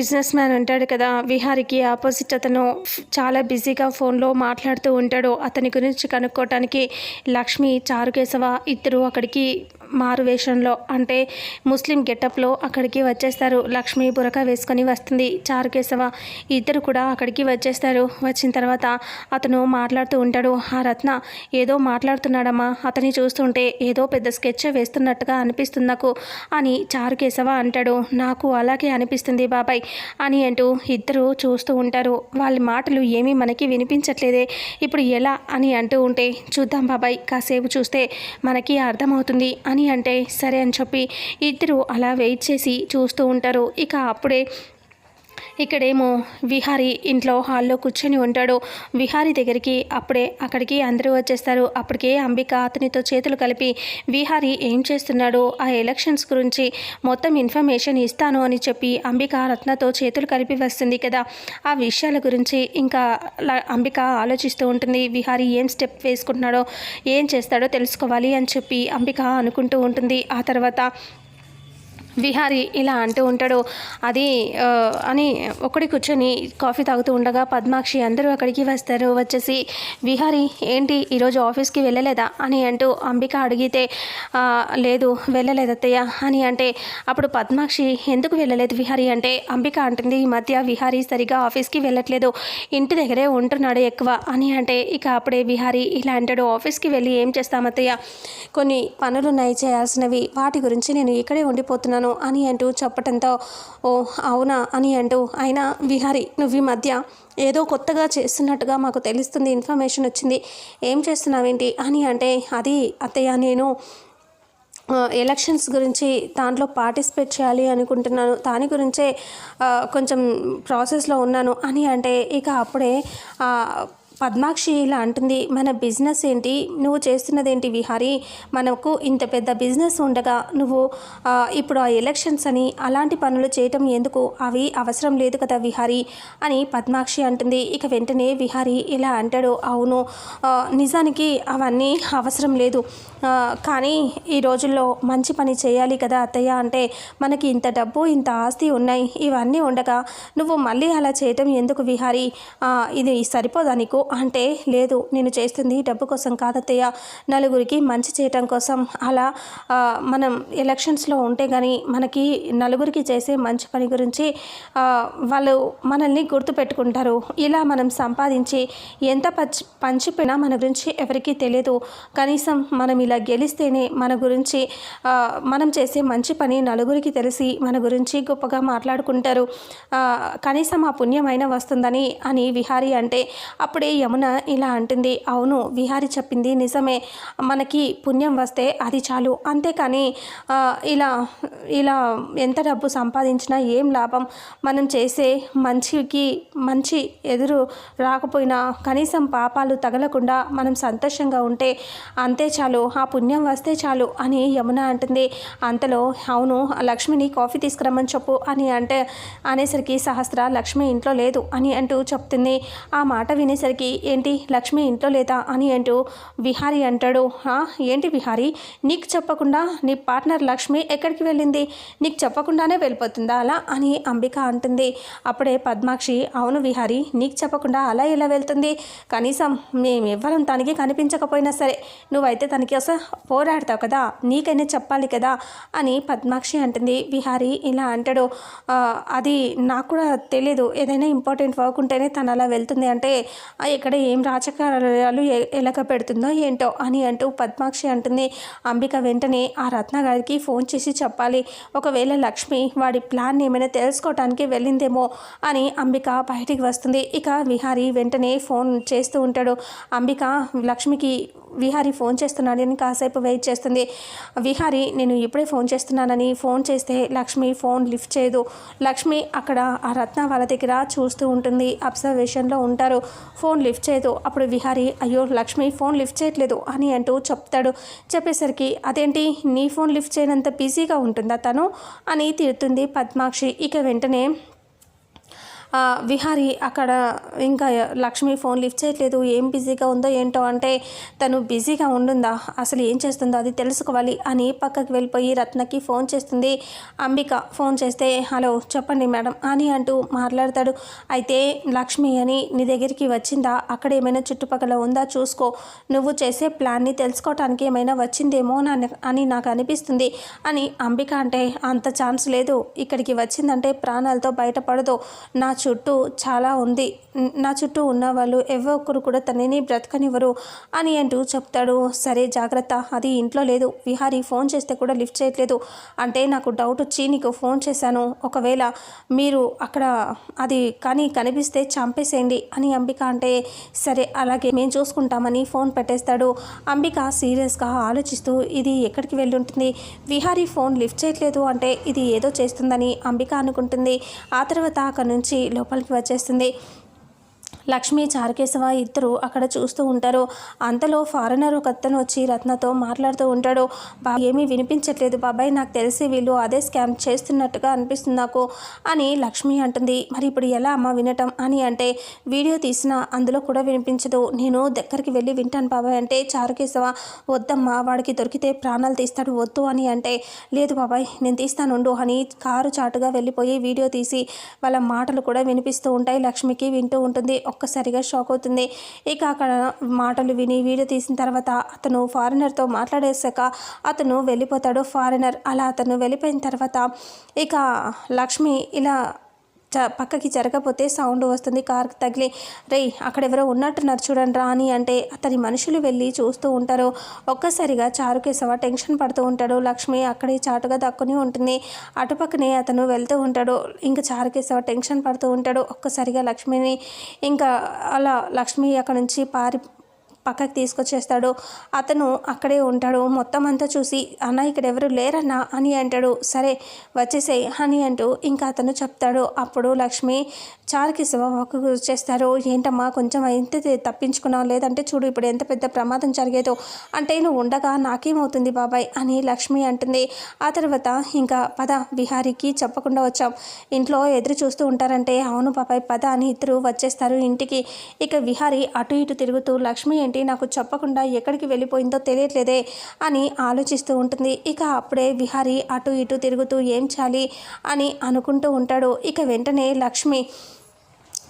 Business man ఉంటాడు కదా విహారికి opposite అతను చాలా బిజీగా ఫోన్లో మాట్లాడుతూ ఉంటాడు. అతని గురించి కనుక్కోవటానికి లక్ష్మి చారుకేశవ ఇద్దరు అక్కడికి మారు వేషంలో అంటే ముస్లిం గెటప్లో అక్కడికి వచ్చేస్తారు. లక్ష్మి బురక వేసుకొని వస్తుంది. చారుకేశవ ఇద్దరు కూడా అక్కడికి వచ్చేస్తారు. వచ్చిన తర్వాత అతను మాట్లాడుతూ ఉంటాడు. ఆ రత్న ఏదో మాట్లాడుతున్నాడమ్మా. అతని చూస్తుంటే ఏదో పెద్ద స్కెచ్ వేస్తున్నట్టుగా అనిపిస్తుంది నాకు అని చారుకేశవ అంటాడు. నాకు అలాగే అనిపిస్తుంది బాబాయ్ అని అంటూ ఇద్దరు చూస్తూ ఉంటారు. వాళ్ళ మాటలు ఏమీ మనకి వినిపించట్లేదే. ఇప్పుడు ఎలా? అని అంటూ ఉంటే చూద్దాం బాబాయ్. కాసేపు చూస్తే మనకి అర్థమవుతుంది అని అంటే సరే అని చెప్పి ఇద్దరు అలా వెయిట్ చేసి చూస్తూ ఉంటారు. ఇక అప్పుడే ఇక్కడేమో విహారి ఇంట్లో హాల్లో కూర్చొని ఉంటాడు. విహారి దగ్గరికి అప్పుడే అక్కడికి అందరూ వచ్చేస్తారు. అప్పటికే అంబిక అతనితో చేతులు కలిపి విహారి ఏం చేస్తున్నాడు? ఆ ఎలక్షన్స్ గురించి మొత్తం ఇన్ఫర్మేషన్ ఇస్తాను అని చెప్పి అంబిక రత్నతో చేతులు కలిపి వస్తుంది కదా. ఆ విషయాల గురించి ఇంకా అంబిక ఆలోచిస్తూ ఉంటుంది. విహారి ఏం స్టెప్ వేసుకుంటున్నాడో ఏం చేస్తాడో తెలుసుకోవాలి అని చెప్పి అంబిక అనుకుంటూ ఉంటుంది. ఆ తర్వాత విహారి ఇలా అంటూ ఉంటాడు. అది అని ఒకటి కూర్చొని కాఫీ తాగుతూ ఉండగా పద్మాక్షి అందరూ అక్కడికి వస్తారు. వచ్చేసి విహారి ఏంటి ఈరోజు ఆఫీస్కి వెళ్ళలేదా? అని అంటూ అంబిక అడిగితే లేదు వెళ్ళలేదు అత్తయ్య. అని అంటే అప్పుడు పద్మాక్షి ఎందుకు వెళ్ళలేదు విహారి? అంటే అంబిక అంటుంది ఈ మధ్య విహారి సరిగా ఆఫీస్కి వెళ్ళట్లేదు. ఇంటి దగ్గరే ఉంటున్నాడు ఎక్కువ. అని అంటే ఇక అప్పుడే విహారి ఇలా అంటాడు ఆఫీస్కి వెళ్ళి ఏం చేస్తామత్తయ్య కొన్ని పనులు ఉన్నాయి చేయాల్సినవి. వాటి గురించి నేను ఇక్కడే ఉండిపోతున్నాను. అని అంటూ చెప్పటంతో ఓ అవునా? అని అంటూ అయినా విహారి నువ్వు ఈ మధ్య ఏదో కొత్తగా చేస్తున్నట్టుగా మాకు తెలుస్తుంది ఇన్ఫర్మేషన్ వచ్చింది. ఏం చేస్తున్నావేంటి? అని అంటే అది అత్తయ్య నేను ఎలక్షన్స్ గురించి దాంట్లో పార్టిసిపేట్ చేయాలి అనుకుంటున్నాను. దాని గురించే కొంచెం ప్రాసెస్లో ఉన్నాను. అని అంటే ఇక అప్పుడే పద్మాక్షి ఇలా అంటుంది మన బిజినెస్ ఏంటి? నువ్వు చేస్తున్నది ఏంటి విహారీ? మనకు ఇంత పెద్ద బిజినెస్ ఉండగా నువ్వు ఇప్పుడు ఆ ఎలక్షన్స్ అని అలాంటి పనులు చేయటం ఎందుకు? అవి అవసరం లేదు కదా విహారీ? అని పద్మాక్షి అంటుంది. ఇక వెంటనే విహారీ ఇలా అంటాడు అవును నిజానికి అవన్నీ అవసరం లేదు. కానీ ఈ రోజుల్లో మంచి పని చేయాలి కదా అత్తయ్య అంటే మనకి ఇంత డబ్బు ఇంత ఆస్తి ఉన్నాయి. ఇవన్నీ ఉండగా నువ్వు మళ్ళీ అలా చేయటం ఎందుకు విహారీ? ఇది సరిపోదా నీకు? అంటే లేదు నేను చేస్తుంది డబ్బు కోసం కాదత్తయ్య. నలుగురికి మంచి చేయటం కోసం. అలా మనం ఎలక్షన్స్లో ఉంటే కానీ మనకి నలుగురికి చేసే మంచి పని గురించి వాళ్ళు మనల్ని గుర్తుపెట్టుకుంటారు ఇలా మనం సంపాదించి ఎంత పంచి పంచిపోయినా మన గురించి ఎవరికీ తెలియదు. కనీసం మనం ఇలా గెలిస్తేనే మన గురించి మనం చేసే మంచి పని నలుగురికి తెలిసి మన గురించి గొప్పగా మాట్లాడుకుంటారు. కనీసం ఆ పుణ్యమైన వస్తుందని అని విహారి అంటే అప్పుడే యమున ఇలా అంటుంది అవును విహారి చెప్పింది నిజమే. మనకి పుణ్యం వస్తే అది చాలు. అంతేకాని ఇలా ఇలా ఎంత డబ్బు సంపాదించినా ఏం లాభం? మనం చేసే మంచికి మంచి ఎదురు రాకపోయినా కనీసం పాపాలు తగలకుండా మనం సంతోషంగా ఉంటే అంతే చాలు. ఆ పుణ్యం వస్తే చాలు అని యమున అంటుంది. అంతలో అవును లక్ష్మిని కాఫీ తీసుకురమ్మని చెప్పు అని అంటే అనేసరికి సహస్ర లక్ష్మి ఇంట్లో లేదు అని అంటూ చెప్తుంది. ఆ మాట వినేసరికి ఏంటి లక్ష్మి ఇంట్లో లేదా అని అంటూ విహారి అంటాడు. ఏంటి విహారి? నీకు చెప్పకుండా నీ పార్ట్నర్ లక్ష్మి ఎక్కడికి వెళ్ళింది? నీకు చెప్పకుండానే వెళ్ళిపోతుందా అలా? అని అంబిక అంటుంది. అప్పుడే పద్మాక్షి అవును విహారి నీకు చెప్పకుండా అలా ఎలా వెళ్తుంది? కనీసం మేమెవ్వరం తనకి కనిపించకపోయినా సరే నువ్వైతే తనకి అసలు పోరాడతావు కదా నీకైనా చెప్పాలి కదా? అని పద్మాక్షి అంటుంది. విహారి ఇలా అంటాడు. అది నాకు కూడా తెలియదు ఏదైనా ఇంపార్టెంట్ వర్క్ ఉంటేనే తను అలా వెళ్తుంది అంటే ఇక్కడ ఏం రాజకార్యాలు ఎలక పెడుతుందో ఏంటో అని అంటూ పద్మాక్షి అంటుంది. అంబిక వెంటనే ఆ రత్న గారికి ఫోన్ చేసి చెప్పాలి. ఒకవేళ లక్ష్మి వాడి ప్లాన్ ఏమైనా తెలుసుకోవటానికి వెళ్ళిందేమో అని అంబిక బయటికి వస్తుంది. ఇక విహారి వెంటనే ఫోన్ చేస్తూ ఉంటాడు. అంబిక లక్ష్మికి విహారి ఫోన్ చేస్తున్నాడని కాసేపు వెయిట్ చేస్తుంది. విహారి నేను ఇప్పుడే ఫోన్ చేస్తున్నానని ఫోన్ చేస్తే లక్ష్మి ఫోన్ లిఫ్ట్ చేయదు. లక్ష్మి అక్కడ ఆ రత్న వాళ్ళ దగ్గర చూస్తూ ఉంటుంది. అబ్జర్వేషన్లో ఉంటారు. ఫోన్ లిఫ్ట్ చేయదు. అప్పుడు విహారి అయ్యో లక్ష్మి ఫోన్ లిఫ్ట్ చేయట్లేదు అని అంటూ చెప్తాడు. చెప్పేసరికి అదేంటి? నీ ఫోన్ లిఫ్ట్ చేయనంత బిజీగా ఉంటుందా తను? అని తిడుతుంది పద్మాక్షి. ఇక వెంటనే విహారి అక్కడ ఇంకా లక్ష్మి ఫోన్ లిఫ్ట్ చేయట్లేదు ఏం బిజీగా ఉందో ఏంటో అంటే తను బిజీగా ఉండుందా? అసలు ఏం చేస్తుందో అది తెలుసుకోవాలి అని పక్కకి వెళ్ళిపోయి రత్నకి ఫోన్ చేస్తుంది. అంబిక ఫోన్ చేస్తే హలో చెప్పండి మేడం అని అంటూ మాట్లాడతాడు. అయితే లక్ష్మి అని నీ దగ్గరికి వచ్చిందా? అక్కడ ఏమైనా చుట్టుపక్కల ఉందా? చూసుకో. నువ్వు చేసే ప్లాన్ని తెలుసుకోవటానికి ఏమైనా వచ్చిందేమో నా అని నాకు అనిపిస్తుంది అని అంబిక అంటే అంత ఛాన్స్ లేదు. ఇక్కడికి వచ్చిందంటే ప్రాణాలతో బయటపడదు. నా చుట్టూ చాలా ఉంది. నా చుట్టూ ఉన్న వాళ్ళు ఎవరో ఒక్కరు కూడా తనని బ్రతకనివ్వరు అని అంటూ చెప్తాడు. సరే జాగ్రత్త. అది ఇంట్లో లేదు. విహారీ ఫోన్ చేస్తే కూడా లిఫ్ట్ చేయట్లేదు. అంటే నాకు డౌట్ వచ్చి నీకు ఫోన్ చేశాను. ఒకవేళ మీరు అక్కడ అది కానీ కనిపిస్తే చంపేసేయండి అని అంబిక అంటే సరే అలాగే మేము చూసుకుంటామని ఫోన్ పెట్టేస్తాడు. అంబిక సీరియస్గా ఆలోచిస్తూ ఇది ఎక్కడికి వెళ్ళి ఉంటుంది విహారీ ఫోన్ లిఫ్ట్ చేయట్లేదు అంటే ఇది ఏదో చేస్తుందని అంబిక అనుకుంటుంది. ఆ తర్వాత అక్కడ నుంచి లోపలికి వచ్చేస్తుంది. లక్ష్మి చారకేశవ ఇద్దరు అక్కడ చూస్తూ ఉంటారు. అంతలో ఫారెనర్ ఒక అతను వచ్చి రత్నతో మాట్లాడుతూ ఉంటాడు. బా ఏమీ వినిపించట్లేదు బాబాయ్ నాకు తెలిసి వీళ్ళు అదే స్కామ్ చేస్తున్నట్టుగా అనిపిస్తుంది నాకు అని లక్ష్మి అంటుంది. మరి ఇప్పుడు ఎలా అమ్మ వినటం అని అంటే వీడియో తీసిన అందులో కూడా వినిపించదు. నేను దగ్గరికి వెళ్ళి వింటాను బాబాయ్ అంటే చారుకేశవ వద్దమ్మా వాడికి దొరికితే ప్రాణాలు తీస్తాడు వద్దు అని అంటే లేదు బాబాయ్ నేను తీస్తానుండు అని కారు చాటుగా వెళ్ళిపోయి వీడియో తీసి వాళ్ళ మాటలు కూడా వినిపిస్తూ ఉంటాయి. లక్ష్మికి వింటూ ఉంటుంది. ఒక్కసారిగా షాక్ అవుతుంది. ఇక అక్కడ మాటలు విని వీడియో తీసిన తర్వాత అతను ఫారినర్తో మాట్లాడేశాక అతను వెళ్ళిపోతాడు ఫారినర్. అలా అతను వెళ్ళిపోయిన తర్వాత ఇక లక్ష్మి ఇలా చ పక్కకి జరగపోతే సౌండ్ వస్తుంది కార్కి తగిలి రేయ్ అక్కడ ఎవరో ఉన్నట్టున్నారు చూడండి రా అని అంటే అతని మనుషులు వెళ్ళి చూస్తూ ఉంటారు. ఒక్కసారిగా చారుకేశవ టెన్షన్ పడుతూ ఉంటాడు. లక్ష్మి అక్కడే చాటుగా దక్కుని ఉంటుంది. అటుపక్కనే అతను వెళ్తూ ఉంటాడు. ఇంకా చారుకేశవ టెన్షన్ పడుతూ ఉంటాడు. ఒక్కసారిగా లక్ష్మిని ఇంకా అలా లక్ష్మి అక్కడ నుంచి పారి పక్కకి తీసుకొచ్చేస్తాడు. అతను అక్కడే ఉంటాడు. మొత్తం అంతా చూసి అన్న ఇక్కడ ఎవరు లేరన్నా? అని అంటాడు. సరే వచ్చేసేయ్ అని అంటూ ఇంకా అతను చెప్తాడు. అప్పుడు లక్ష్మి చారుకి శివకు చేస్తారు. ఏంటమ్మా కొంచెం ఎంత తప్పించుకున్నావు లేదంటే చూడు ఇప్పుడు ఎంత పెద్ద ప్రమాదం జరిగేదో. అంటే నువ్వు ఉండగా నాకేమవుతుంది బాబాయ్ అని లక్ష్మి అంటుంది. ఆ తర్వాత ఇంకా పద బిహారీకి చెప్పకుండా వచ్చాం. ఇంట్లో ఎదురు చూస్తూ ఉంటారంటే అవును బాబాయ్ పద అని ఇద్దరు వచ్చేస్తారు ఇంటికి. ఇక విహారీ అటు ఇటు తిరుగుతూ లక్ష్మి ఏంటి నాకు చెప్పకుండా ఎక్కడికి వెళ్ళిపోయిందో తెలియట్లేదే అని ఆలోచిస్తూ ఉంటుంది. ఇక అప్పుడే విహారీ అటు ఇటు తిరుగుతూ ఏం చేయాలి అని అనుకుంటూ ఉంటాడు. ఇక వెంటనే లక్ష్మి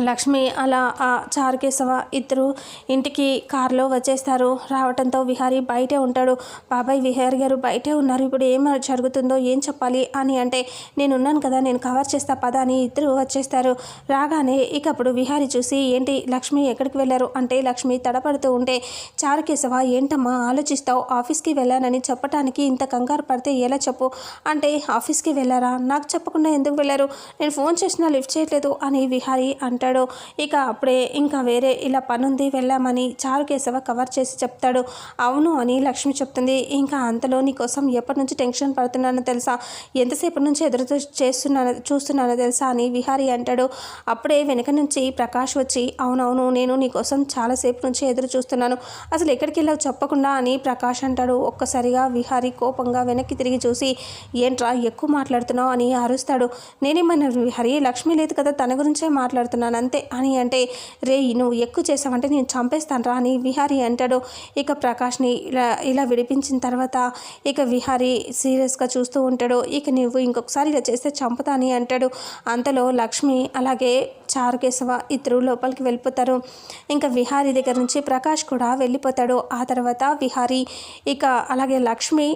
లక్ష్మి అలా ఆ చారుకేశవ ఇద్దరు ఇంటికి కారులో వచ్చేస్తారు. రావటంతో విహారీ బయటే ఉంటాడు. బాబాయ్ విహారీ గారు బయటే ఉన్నారు. ఇప్పుడు ఏం జరుగుతుందో ఏం చెప్పాలి అని అంటే నేను ఉన్నాను కదా నేను కవర్ చేస్తా పద అని ఇద్దరు వచ్చేస్తారు. రాగానే ఇక అప్పుడు విహారీ చూసి ఏంటి లక్ష్మి ఎక్కడికి వెళ్ళారు? అంటే లక్ష్మి తడపడుతూ ఉంటే చారుకేశవ ఏంటమ్మా ఆలోచిస్తావు? ఆఫీస్కి వెళ్ళానని చెప్పడానికి ఇంత కంగారు పడితే ఎలా చెప్పు? అంటే ఆఫీస్కి వెళ్ళారా? నాకు చెప్పకుండా ఎందుకు వెళ్ళారు? నేను ఫోన్ చేసినా లిఫ్ట్ చేయట్లేదు అని విహారీ అంటాడు. ఇక అప్పుడే ఇంకా వేరే ఇలా పనుంది వెళ్ళామని చారు కేశవ కవర్ చేసి చెప్తాడు. అవును అని లక్ష్మి చెప్తుంది. ఇంకా అంతలో నీకోసం ఎప్పటి నుంచి టెన్షన్ పడుతున్నానో తెలుసా? ఎంతసేపు నుంచి ఎదురు చూ- చూస్తున్నానో తెలుసా? అని విహారీ అంటాడు. అప్పుడే వెనక నుంచి ప్రకాష్ వచ్చి అవునవును నేను నీకోసం చాలాసేపు నుంచి ఎదురు చూస్తున్నాను. అసలు ఎక్కడికి వెళ్ళావు చెప్పకుండా అని ప్రకాష్ అంటాడు. ఒక్కసారిగా విహారీ కోపంగా వెనక్కి తిరిగి చూసి ఏంట్రా ఎక్కువ మాట్లాడుతున్నావు అని అరుస్తాడు. నేనేమన్నా విహారీ లక్ష్మి లేదు కదా తన గురించే మాట్లాడుతున్నాను. అంతే అని అంటే రే నువ్వు ఎక్కువ చేసావంటే నేను చంపేస్తాను రా అని విహారీ అంటాడు. ఇక ప్రకాష్ని ఇలా ఇలా విడిపించిన తర్వాత ఇక విహారీ సీరియస్గా చూస్తూ ఉంటాడు. ఇక నువ్వు ఇంకొకసారి ఇలా చేస్తే చంపుతా అని అంటాడు. అంతలో లక్ష్మి అలాగే చారుకేశవ ఇద్దరు లోపలికి వెళ్ళిపోతారు. ఇంకా విహారీ దగ్గర నుంచి ప్రకాష్ కూడా వెళ్ళిపోతాడు. ఆ తర్వాత విహారీ ఇక అలాగే లక్ష్మి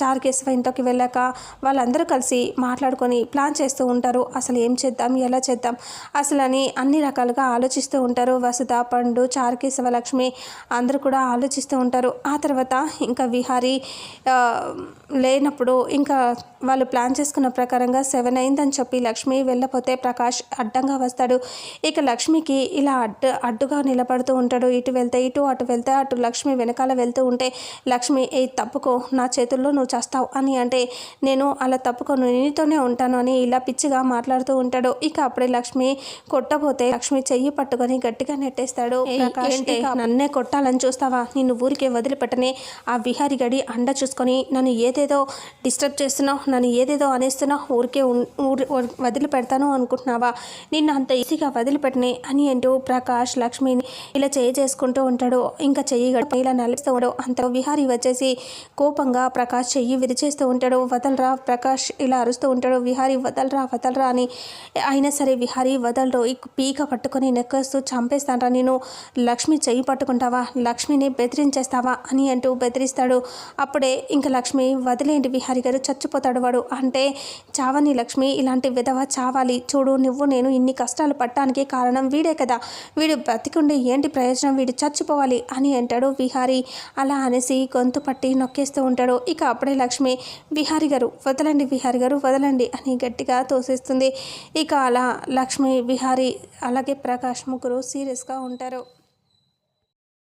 చారుకేశవ ఇంట్లోకి వెళ్ళాక వాళ్ళందరూ కలిసి మాట్లాడుకొని ప్లాన్ చేస్తూ ఉంటారు. అసలు ఏం చేద్దాం? ఎలా చేద్దాం? అసలు అని అన్ని రకాలుగా ఆలోచిస్తూ ఉంటారు. వసుధ పండు చారుకేశవ లక్ష్మి అందరూ కూడా ఆలోచిస్తూ ఉంటారు. ఆ తర్వాత ఇంకా విహారీ లేనప్పుడు ఇంకా వాళ్ళు ప్లాన్ చేసుకున్న ప్రకారంగా సెవెన్ అయిందని చెప్పి లక్ష్మి వెళ్ళపోతే ప్రకాష్ అడ్డంగా వస్తాడు. ఇక లక్ష్మికి ఇలా అడ్డు అడ్డుగా నిలబడుతూ ఉంటాడు. ఇటు వెళ్తే ఇటు అటు వెళ్తే అటు. లక్ష్మి వెనకాల వెళ్తూ ఉంటే లక్ష్మి ఏ తప్పుకో. నా చేతుల్లో నువ్వు చేస్తావు అని అంటే నేను అలా తప్పుకోను. నీతోనే ఉంటాను అని ఇలా పిచ్చిగా మాట్లాడుతూ ఉంటాడు. ఇక అప్పుడే లక్ష్మి కొట్టబోతే లక్ష్మి చెయ్యి పట్టుకొని గట్టిగా నెట్టేస్తాడు. నన్నే కొట్టాలని చూస్తావా? నిన్ను ఊరికే వదిలిపెట్టనే. ఆ విహారి గడి అండ చూసుకొని నన్ను ఏదో ఏదేదో డిస్టర్బ్ చేస్తున్నావు నన్ను ఏదేదో అనేస్తున్నావు ఊరికే వదిలిపెడతాను అనుకుంటున్నావా? నిన్ను అంత ఈజీగా వదిలిపెట్టని అని అంటూ ప్రకాష్ లక్ష్మిని ఇలా చేయి చేసుకుంటూ ఉంటాడు. ఇంకా చెయ్యి గడిపి ఇలా నలిపిస్తూ ఉంటాడు. అంత విహారి వచ్చేసి కోపంగా ప్రకాష్ చెయ్యి విరిచేస్తూ ఉంటాడు. వదలరా ప్రకాష్ ఇలా అరుస్తూ ఉంటాడు. విహారి వదలరా వదలరా అని. అయినా సరే విహారి వదలరు ఈ పీక పట్టుకొని నెక్కేస్తూ చంపేస్తానరా నేను లక్ష్మి చెయ్యి పట్టుకుంటావా? లక్ష్మిని బెదిరించేస్తావా? అని అంటూ బెదిరిస్తాడు. అప్పుడే ఇంకా లక్ష్మి వదిలేండి విహారి గారు. చచ్చిపోతాడు వాడు. అంటే చావని లక్ష్మి ఇలాంటి విధవ చావాలి. చూడు నువ్వు నేను ఇన్ని కష్టాలు పట్టడానికి కారణం వీడే కదా. వీడు బతికుండి ఏంటి ప్రయోజనం? వీడు చచ్చిపోవాలి అని అంటాడు విహారి. అలా అనేసి గొంతు పట్టి నొక్కేస్తూ ఉంటాడు. ఇక అప్పుడే లక్ష్మి విహారి గారు వదలండి విహారి గారు వదలండి అని గట్టిగా తోసేస్తుంది. ఇక అలా లక్ష్మి విహారి అలాగే ప్రకాష్ ముగ్గురు సీరియస్గా ఉంటారు.